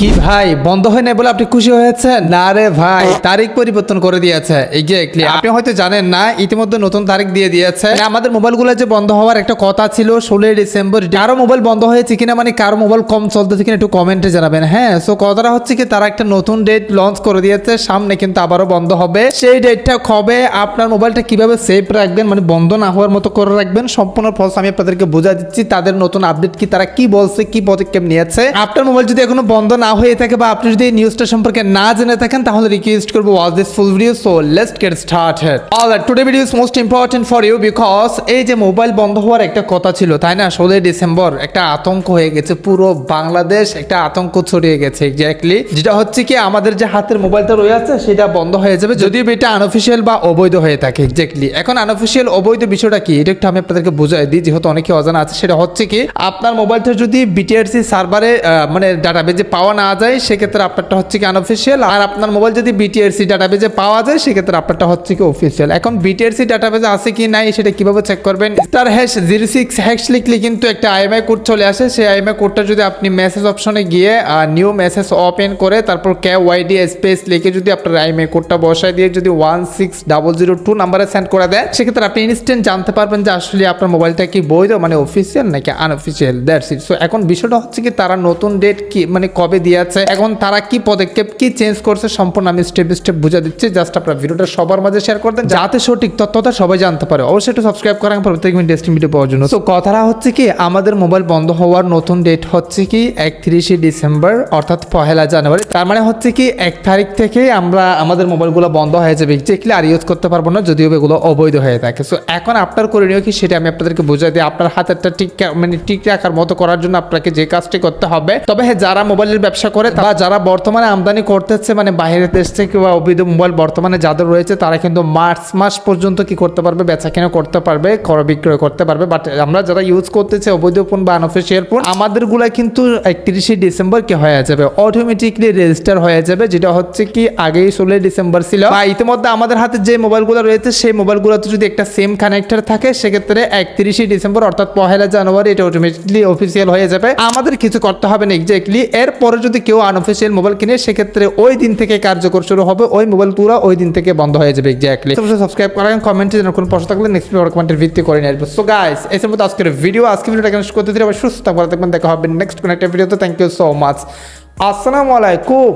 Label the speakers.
Speaker 1: কি ভাই বন্ধ হয় নাই বলে আপনি খুশি হয়েছেন? না রে ভাই তারিখ পরিবর্তন করে দিয়েছে। এক্স্যাক্টলি আপনি হয়তো জানেন না ইতিমধ্যে নতুন তারিখ দিয়ে দিয়েছে। মানে আমাদের মোবাইলগুলো যে বন্ধ হওয়ার একটা কথা ছিল ষোলোই ডিসেম্বর কারও মোবাইল বন্ধ হয়েছে কিনা মানে কারও মোবাইল কম চলতেছে কিনা একটু কমেন্টে জানাবেন। হ্যাঁ সো কথাটা হচ্ছে কি তারা একটা নতুন ডেট লঞ্চ করে দিয়েছে সামনে কিন্তু আবারও বন্ধ হবে। সেই ডেটটা কবে আপনার মোবাইলটা কীভাবে সেভ রাখবেন মানে বন্ধ না হওয়ার মতো করে রাখবেন সম্পূর্ণ প্রসেস আমি আপনাদেরকে বোঝা দিচ্ছি তাদের নতুন আপডেট কি তারা কি বলছে কি পদক্ষেপ নিয়েছে। আপনার মোবাইল যদি এখনও বন্ধ না হয়ে থাকে বা আপনি যদি নিউজটা সম্পর্কে না জেনে থাকেন, তাহলে রিকোয়েস্ট করব watch this full video so let's get started all today video is most important for you because এই যে মোবাইল বন্ধ হওয়ার একটা কথা ছিল, তাই না? ষোলোই ডিসেম্বর একটা আতঙ্ক হয়ে গেছে, পুরো বাংলাদেশ একটা আতঙ্ক ছড়িয়ে গেছে এক্স্যাক্টলি যেটা হচ্ছে কি, আমাদের যে হাতের মোবাইলটা রয়েছে সেটা বন্ধ হয়ে যাবে, যদিও এটা আনঅফিসিয়াল বা অবৈধ হয়ে থাকে এক্স্যাক্টলি এখন আনঅফিসিয়াল অবৈধ বিষয়টা কি, এটা একটু আমি আপনাদেরকে বুঝাই দিই, যেহেতু অনেকে অজানা আছে, সেটা হচ্ছে কি, আপনার মোবাইলটা যদি বিটিআরসি সার্ভারে মানে ডাটাবেজে পাওয়া না যায়, সেক্ষেত্রে আপনারটা হচ্ছে কি আনঅফিসিয়াল আর আপনার মোবাইল যদি বিটিআরসি ডাটাবেজে পাওয়া যায়, সেক্ষেত্রে আপনারটা হচ্ছে কি অফিসিয়াল এখন বিটিআরসি ডাটাবেজে আছে কি নাই, সেটা কীভাবে চেক করবেন? Star hash zero six hash লিখলে কিন্তু একটা আইএমআই কোড চলে আসে। সেই আইএমআই কোডটা যদি আপনি মেসেজ অপশনে গিয়ে নিউ মেসেজ ওপেন করে, তারপর কে ওয়াইডি স্পেস লিখে যদি আপনার আইএমআই কোডটা বসায় দিয়ে যদি one six double zero two নাম্বারে সেন্ড করে দেয়, সেক্ষেত্রে আপনি ইনস্ট্যান্ট জানতে পারবেন যে আসলে আপনার মোবাইলটা কি বৈধ মানে অফিসিয়াল নাকি আনঅফিসিয়াল দ্যাটস ইট সো এখন বিষয়টা হচ্ছে কি, তারা নতুন ডেট কি মানে কবে দিয়েছে। এখন তারা কি পদক্ষেপ, কি চেঞ্জ করছে সম্পূর্ণ আমি স্টেপ স্টেপ বুঝা দিচ্ছি। জাস্ট আপনার ভিডিওটা সবার মাঝে শেয়ার করতেন যাতে সঠিক তথ্যটা সবাই জানতে পারে। অবশ্যই একটু সাবস্ক্রাইব করেন প্রত্যেক মিনিট টেস্টিং ভিডিও পাওয়ার জন্য। তো কথাটা হচ্ছে কি, আমাদের মোবাইল বন্ধ হওয়ার নতুন ডেট হচ্ছে কি একত্রিশে ডিসেম্বর, অর্থাৎ পহেলা জানুয়ারি। তার মানে হচ্ছে কি, এক তারিখ থেকে আমরা আমাদের মোবাইলগুলো বন্ধ হয়ে যাবে। এক্স্যাক্টলি আর ইউজ করতে পারব না, যদিও এগুলো অবৈধ হয়ে থাকে। সো এখন আপনার করে করণীয় কি, সেটা আমি আপনাদেরকে বুঝাই দিই। আপনার হাতেরটা ঠিক মানে ঠিক রাখার মতো করার জন্য আপনাকে যে কাজটি করতে হবে। তবে হ্যাঁ যারা মোবাইলের ব্যবসা করে বা যারা বর্তমানে আমদানি করতেছে মানে বাইরের দেশ থেকে বা অবৈধ মোবাইল বর্তমানে যাদের রয়েছে, তারা কিন্তু মার্চ মাস পর্যন্ত কি করতে পারবে বেচা কেনা করতে পারবে ক্রয় বিক্রয় করতে পারবে। বাট আমরা যারা ইউজ করতেছে, অবৈধ ফোন বা আনঅফিসিয়াল ফোন আমাদেরগুলা কিন্তু একত্রিশে ডিসেম্বর কি হয়ে যাবে? অটোমেটিকলি রেজিস্টার হয়ে যাবে, যেটা হচ্ছে কি আগেই ষোলোই ডিসেম্বর ছিল। বা ইতিমধ্যে আমাদের হাতে যে মোবাইলগুলো রয়েছে, সেই মোবাইলগুলোতে যদি একটা সেম কানেক্টর থাকে, সেক্ষেত্রে একত্রিশে ডিসেম্বর, অর্থাৎ পহেলা জানুয়ারি, এটা অটোমেটিকলি অফিসিয়াল হয়ে যাবে। আমাদের কিছু করতে হবে না এক্স্যাক্টলি এরপরে যদি কেউ আনঅফিসিয়াল মোবাইল কিনে, সেক্ষেত্রে ওই দিন থেকে কার্যকর শুরু হবে। ওই মোবাইল পুরো ওই দিন থেকে বন্ধ হয়ে যাবে এক্স্যাক্টলি সাবস্ক্রাইব করেন কমেন্টে যেন কোনো প্রশ্ন থাকলে নেক্সট কমেন্টের ভিত্তি করে নিয়ে আসব। সো গাইস এই মতো আজকের ভিডিও আজকে ভিডিওটা কেন করতে দিলে আবার সুস্থ থাকবেন দেখা হবে নেক্সট কোনো একটা ভিডিওতে থ্যাংক ইউ সো মাচ আসসালামু আলাইকুম।